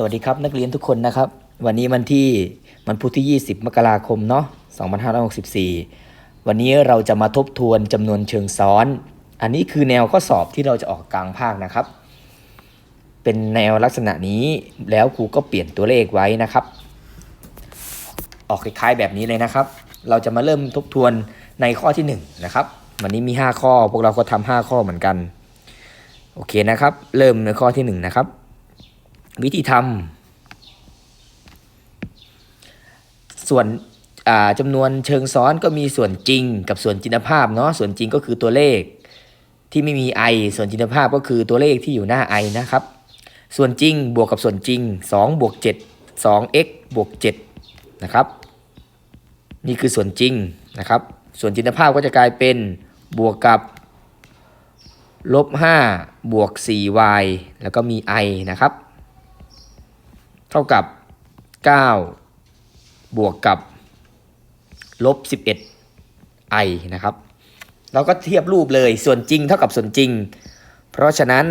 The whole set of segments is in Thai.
สวัสดีครับนักเรียนทุกคนนะครับ วันนี้วันที่วันพุธที่ 20 มกราคมเนาะ2564 วันนี้เราจะมาทบทวนจำนวนเชิงซ้อน อันนี้คือแนวข้อสอบที่เราจะออกกลางภาคนะครับ เป็นแนวลักษณะนี้แล้วครูก็เปลี่ยนตัวเลขไว้นะครับ ออกคล้ายๆแบบนี้เลยนะครับ เราจะมาเริ่มทบทวนในข้อที่1นงนะครับวันนี้มี 5 ข้อพวกเราก็ทำ5ข้อเหมือนกันโอเคนะครับ เริ่มในข้อที่1นงนะครับ วิธีทำส่วนจำนวนเชิงซ้อนก็มีส่วนจริงกับส่วนจินตภาพเนาะส่วนจริงก็คือตัวเลขที่ไม่มี i ส่วนจินตภาพก็คือตัวเลขที่อยู่หน้า i นะครับ ส่วนจริงบวกกับส่วนจริง2บวก7 2x บวก7นะครับ นี่คือส่วนจริงนะครับ ส่วนจินตภาพก็จะกลายเป็นบวกกับลบ5บวก 4y แล้วก็มี i นะครับ เท่ากับ 9 บวกกับลบ 11 i นะครับ เราก็เทียบรูปเลยส่วนจริงเท่ากับส่วนจริง เพราะฉะนั้น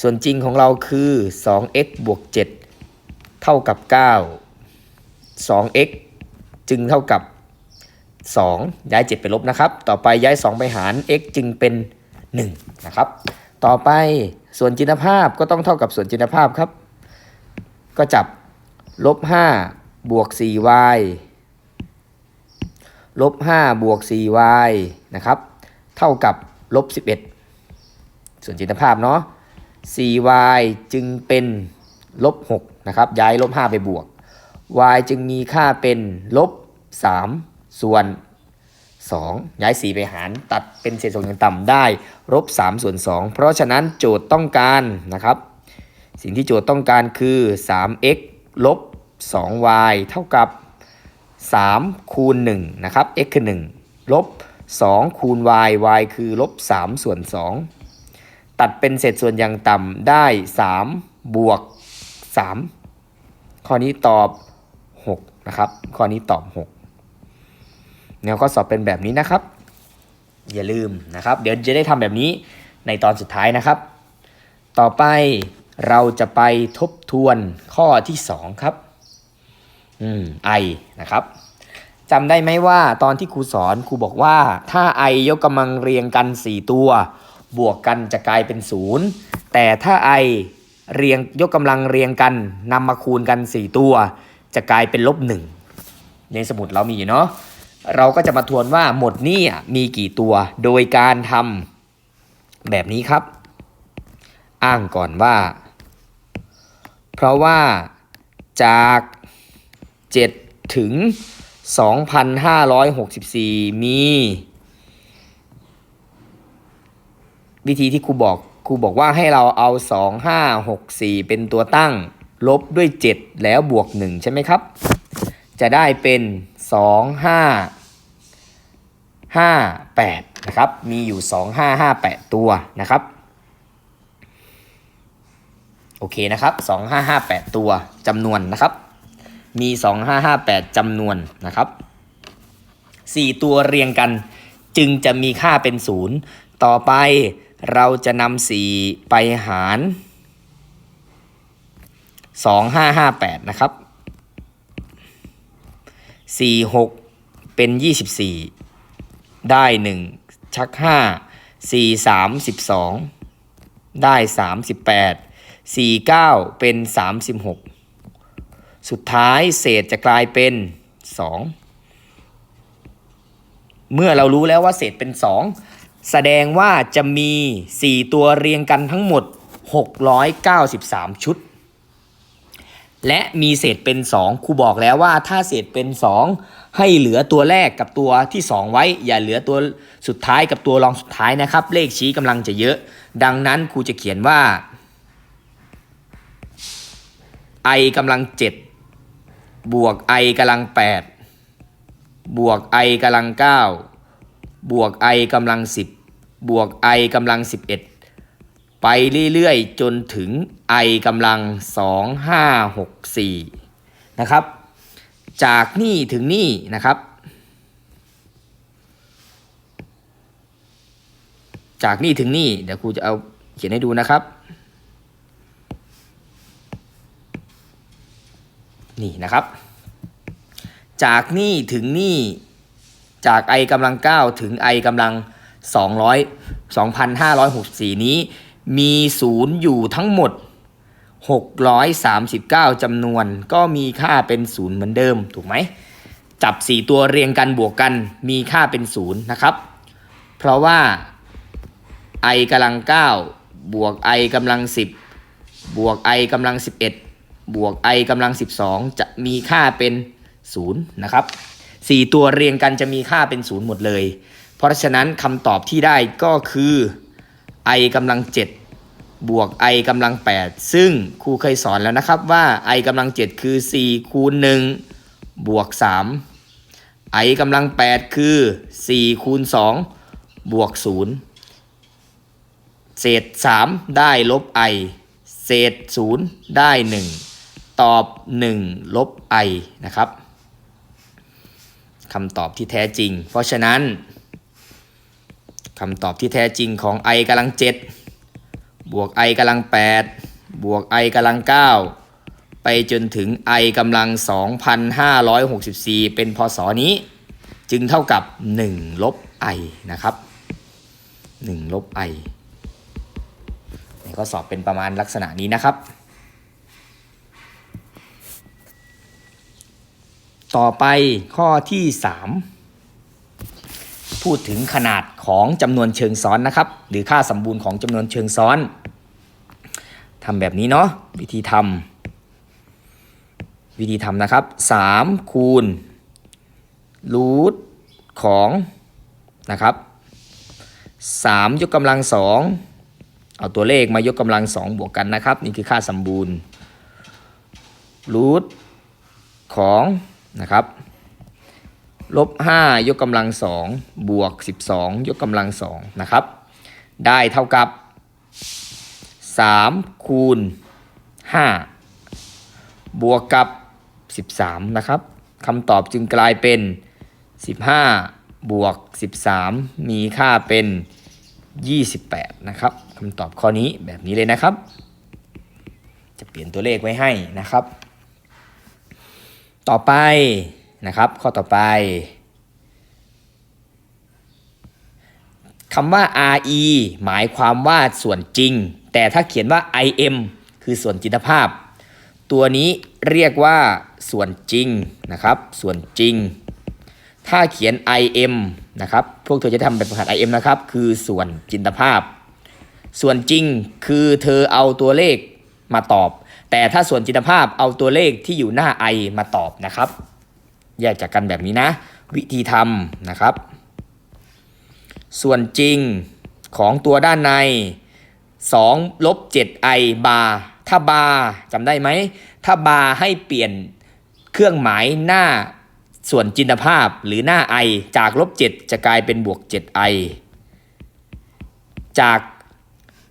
ส่วนจริงของเราคือ 2x บวก 7 เท่ากับ 9 2x จึงเท่ากับ 2 ย้าย 7 ไปลบนะครับ ต่อไปย้าย 2 ไปหาร x จึงเป็น 1 นะครับ ต่อไปส่วนจินตภาพก็ต้องเท่ากับส่วนจินตภาพครับ ก็จับลบ5บวก 4y ลบ5บวก 4y นะครับ เท่ากับลบ 11 ส่วนจินตภาพเนาะ 4y จึงเป็นลบ6นะครับ ย้ายลบ 5 ไปบวก y จึงมีค่าเป็นลบ 3 ส่วน 2 ย้าย 4 ไปหาร ตัดเป็นเศษส่วนอย่างต่ำได้ลบ 3 ส่วน 2 เพราะฉะนั้นโจทย์ต้องการนะครับ สิ่งที่โจทย์ต้องการคือ 3x ลบ 2y เท่ากับ 3 คูณ1นะครับ x คือ 1 ลบ 2 คูณ y y คือลบ 3 ส่วน 2 ตัดเป็นเศษส่วนอย่างต่ำได้ 3 บวก 3 ข้อนี้ตอบ 6 นะครับ ข้อนี้ตอบ 6 แนวข้อสอบเป็นแบบนี้นะครับ อย่าลืมนะครับ เดี๋ยวจะได้ทำแบบนี้ในตอนสุดท้ายนะครับ ต่อไป เราจะไปทบทวนข้อที่2ครับ อืม i นะครับจำได้ไหมว่าตอนที่ครูสอนครูบอกว่า ถ้า i ยกกำลังเรียงกัน 4 ตัว บวกกันจะกลายเป็น 0 แต่ถ้า i เรียงยกกำลังเรียงกันนำมาคูณกัน 4 ตัว จะกลายเป็นลบ1ในสมุดเรามีอยู่เนาะเราก็จะมาทวนว่าหมดนี่มีกี่ตัว โดยการทำแบบนี้ครับ อ้างก่อนว่า เพราะว่าจาก 7 ถึง 2,564 มี วิธีที่ครูบอกครูบอกว่าให้เราเอา 2564 เป็นตัวตั้ง ลบด้วย 7 แล้วบวก 1 ใช่ไหมครับ จะได้เป็น 2558 นะครับ มีอยู่ 2558 ตัวนะครับ โอเคนะครับ 2558 ตัวจำนวนนะครับ มี 2558จำนวนนะครับ 4 ตัวเรียงกันจึงจะมีค่าเป็น 0 ต่อไปเราจะนำ4ไปหาร 2558 นะครับ 46 เป็น 24 ได้ 1 ชัก 5 4 3 12 ได้ 38 49 เป็น 36 สุดท้ายเศษจะกลายเป็น 2 เมื่อเรารู้แล้วว่าเศษเป็น 2 แสดงว่าจะมี 4 ตัวเรียงกันทั้งหมด 693 ชุด และมีเศษเป็น 2ครูบอกแล้วว่าถ้าเศษเป็น 2 ให้เหลือตัวแรกกับตัวที่ 2 ไว้ อย่าเหลือตัวสุดท้ายกับตัวรองสุดท้ายนะครับ เลขชี้กำลังจะเยอะ ดังนั้นครูจะเขียนว่า i กำลัง7บวก i กำลัง8บวก i กำลัง9บวก i กำลัง10บบวก i กำลัง11ไปเรื่อยๆ จนถึง i กำลัง2 5 6 4นะครับ จากนี่ถึงนี่นะครับ จากนี่ถึงนี่ เดี๋ยวครูจะเอาเขียนให้ดูนะครับ นี่นะครับ จากนี่ถึงนี่จาก i กำลัง 9 ถึง i กำลัง 200 2,564 นี้ มีศูนย์อยู่ทั้งหมด 639จำนวน ก็มีค่าเป็นศูนย์เหมือนเดิม ถูกไหม จับ 4 ตัวเรียงกันบวกกัน มีค่าเป็นศูนย์นะครับ เพราะว่า i กำลัง 9 บวก i กำลัง 10 บวก i กำลัง 11 บวก i กำลัง 12 จะมีค่าเป็น 0 นะครับ 4 ตัวเรียงกันจะมีค่าเป็น 0 หมดเลย เพราะฉะนั้นคำตอบที่ได้ก็คือ i กำลัง 7 บวก i กำลัง 8 ซึ่งครูเคยสอนแล้วนะครับว่า i กำลัง 7 คือ 4 คูณ 1 บวก 3 i กำลัง 8 คือ 4 คูณ 2 บวก 0 เศษ 3 ได้ลบ i เศษ 0 ได้ 1 ตอบ 1 ลบ i นะครับคำตอบที่แท้จริง เพราะฉะนั้นคำตอบที่แท้จริงของ i กำลัง 7 บวก i กำลัง 8 บวก i กำลัง 9 ไปจนถึง i กำลัง 2,564 เป็นพศนี้ จึงเท่ากับ 1 ลบ i นะครับ 1 ลบ i ในข้อสอบเป็นประมาณลักษณะนี้นะครับ ต่อไปข้อที่ 3 พูดถึงขนาดของจำนวนเชิงซ้อนนะครับ หรือค่าสมบูรณ์ของจำนวนเชิงซ้อนทำแบบนี้เนาะวิธีทำวิธีทำนะครับ 3 คูณรูทของนะครับ3ยกกำลัง2เอาตัวเลขมายกกำลัง2บวกกันนะครับ นี่คือค่าสมบูรณ์รูทของ นะครับลบ5ยกกำลัง2บวก 12 ยกกำลัง2นะครับ ได้เท่ากับ 3 คูณ 5 บวกกับ 13 นะครับคำตอบจึงกลายเป็น 15 บวก 13 มีค่าเป็น 28 นะครับคำตอบข้อนี้แบบนี้เลยนะครับ จะเปลี่ยนตัวเลขไว้ให้นะครับ ต่อไปนะครับข้อต่อไปคำว่า re หมายความว่าส่วนจริง แต่ถ้าเขียนว่า im คือส่วนจินตภาพ ตัวนี้เรียกว่าส่วนจริงนะครับ ส่วนจริง ถ้าเขียน im นะครับ พวกเธอจะทำแบบฝึกหัด im นะครับ คือส่วนจินตภาพ ส่วนจริงคือเธอเอาตัวเลขมาตอบ แต่ถ้าส่วนจินตภาพเอาตัวเลขที่อยู่หน้า i มาตอบนะครับ แยกจากกันแบบนี้นะ วิธีทำนะครับ ส่วนจริงของตัวด้านใน 2 ลบ 7i บาร์ถ้าบาร์จำได้ไหม ถ้าบาร์ให้เปลี่ยนเครื่องหมายหน้าส่วนจินตภาพหรือหน้า i จากลบ 7 จะกลายเป็นบวก 7i จาก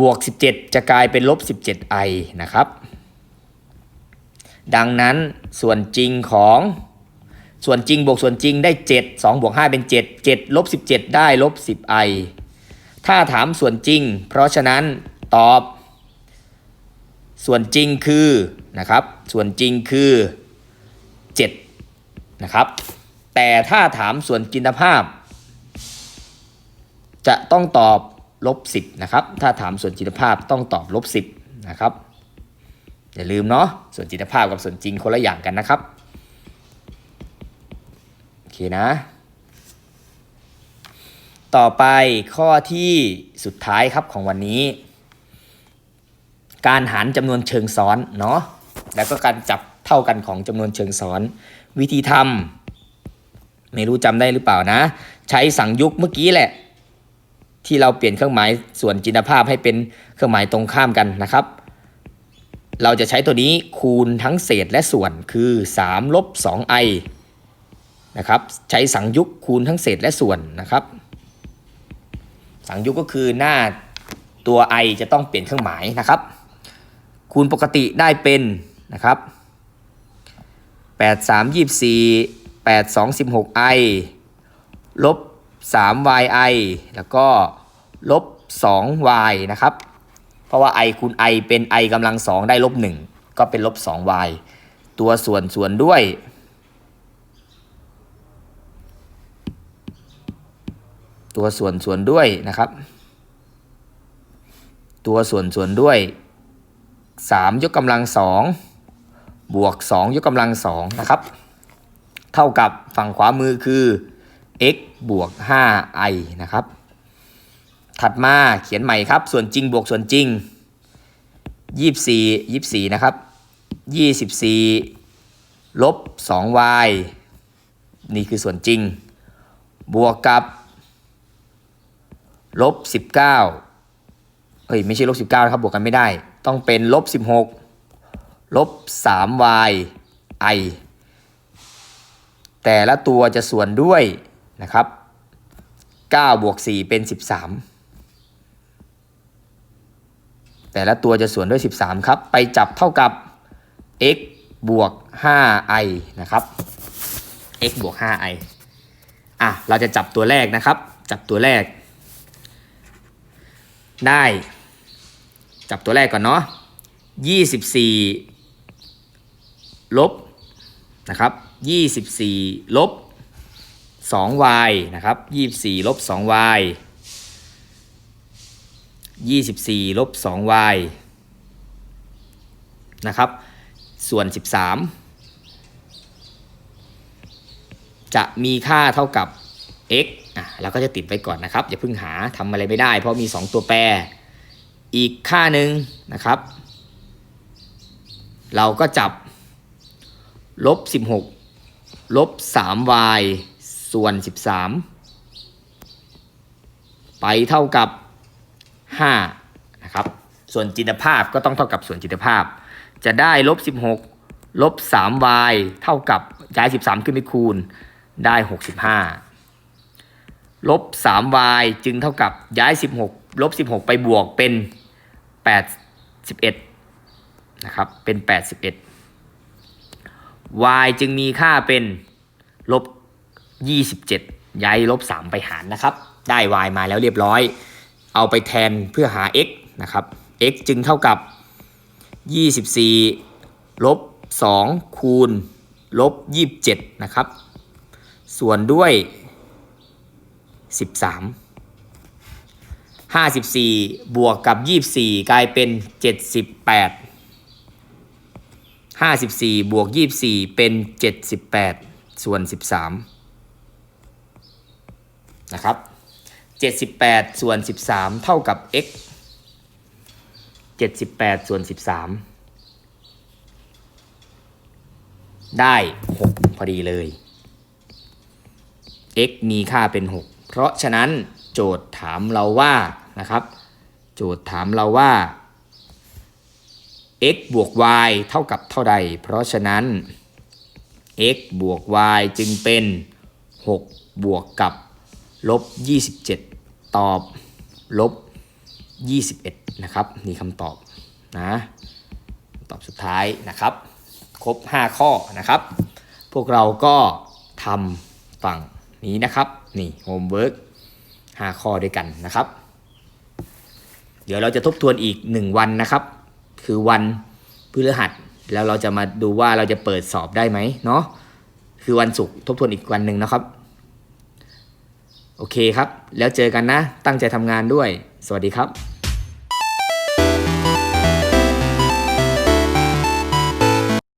บวก 17 จะกลายเป็นลบ 17i นะครับ ดังนั้นส่วนจริงของส่วนจริงบวกส่วนจริงได้ 7 2บวก5เป็น 7 7ลบ17 ได้ลบ 10i ถ้าถามส่วนจริง เพราะฉะนั้นตอบ ส่วนจริงคือนะครับ ส่วนจริงคือ7นะครับ แต่ถ้าถามส่วนจินตภาพ จะต้องตอบลบ10นะครับ ถ้าถามส่วนจินตภาพต้องตอบลบ10นะครับ อย่าลืมเนาะส่วนจิตภาพกับส่วนจริงคนละอย่างกันนะครับโอเคนะ ต่อไปข้อที่สุดท้ายครับของวันนี้ การหารจำนวนเชิงซ้อนเนาะแล้วก็การจับเท่ากันของจำนวนเชิงซ้อน วิธีทำไม่รู้จำได้หรือเปล่านะ ใช้สังยุกเมื่อกี้แหละที่เราเปลี่ยนเครื่องหมายส่วนจินตภาพให้เป็นเครื่องหมายตรงข้ามกันนะครับ เราจะใช้ตัวนี้คูณทั้งเศษและส่วนคือ3ลบ 2i นะครับใช้สังยุกคูณทั้งเศษและส่วนนะครับ สังยุกก็คือหน้าตัว i จะต้องเปลี่ยนเครื่องหมายนะครับ คูณปกติได้เป็นนะครับ8 3 24 8 2 16i ลบ 3yi แล้วก็ลบ 2y นะครับ เพราะว่า i คูณ i เป็น i กำลัง2ได้ลบ1ก็เป็นลบ 2y ตัวส่วนส่วนด้วย ตัวส่วนส่วนด้วยนะครับ ตัวส่วนส่วนด้วย 3 ยกกำลังสองบวก 2 ยกกำลังสองนะครับ เท่ากับฝั่งขวามือคือ x บวก 5i นะครับ ถัดมาเขียนใหม่ครับ ส่วนจริงบวกส่วนจริง 24 24 นะครับ 24 ลบ 2y นี่คือส่วนจริง บวกกับ ลบ 19เฮ้ย ไม่ใช่ลบ 19นะครับ บวกกันไม่ได้ ต้องเป็นลบ 16 ลบ 3y i แต่ละตัวจะส่วนด้วยนะครับ9บวก4เป็น 13 แต่ละตัวจะส่วนด้วย 13 ครับ ไปจับเท่ากับ x บวก 5i นะครับ x บวก 5i อะ เราจะจับตัวแรกนะครับ จับตัวแรก ได้ จับตัวแรกก่อนเนาะ24 ลบ นะครับ 24 ลบ 2y นะครับ 24 ลบ 2y 24ลบ 2y นะครับ ส่วน 13 จะมีค่าเท่ากับ x อะเราก็จะติดไว้ก่อนนะครับ อย่าเพิ่งหาทำอะไรไม่ได้ เพราะมี 2 ตัวแปร อีกค่าหนึ่งนะครับ เราก็จับลบ 16 ลบ 3y ส่วน 13 ไปเท่ากับ 5นะครับ ส่วนจินตภาพก็ต้องเท่ากับส่วนจินตภาพ จะได้ลบ16ลบ 3y เท่ากับย้าย 13 ขึ้นไปคูณได้ 65ลบ 3y จึงเท่ากับย้าย 16ลบ 16 ไปบวกเป็น 81นะครับ เป็น 81 y จึงมีค่าเป็นลบ 27 ย้ายลบ 3 ไปหารนะครับ ได้ y มาแล้วเรียบร้อย เอาไปแทนเพื่อหา x นะครับ x จึงเท่ากับ 24 ลบ 2 คูณ ลบ 27 นะครับ ส่วนด้วย 13 54 บวกกับ 24 กลายเป็น 78 54 บวก 24 เป็น 78 ส่วน 13 นะครับ 78 ส่วน 13 เท่ากับ x 78 ส่วน 13 ได้ 6 พอดีเลย x มีค่าเป็น 6 เพราะฉะนั้นโจทย์ถามเราว่านะครับ โจทย์ถามเราว่า x บวก y เท่ากับเท่าใด เพราะฉะนั้น x บวก y จึงเป็น 6 บวกกับลบ 27 ตอบลบ 21 นะครับ นี่คำตอบนะตอบสุดท้ายนะครับ ครบ 5 ข้อนะครับ พวกเราก็ทำฝั่งนี้นะครับ นี่โฮมเวิร์ก5ข้อด้วยกันนะครับ เดี๋ยวเราจะทบทวนอีก 1 วันนะครับ คือวันพฤหัส แล้วเราจะมาดูว่าเราจะเปิดสอบได้ไหมเนาะคือวันศุกร์ทบทวนอีกวันหนึ่งนะครับ โอเคครับ แล้วเจอกันนะ ตั้งใจทำงานด้วย สวัสดีครับ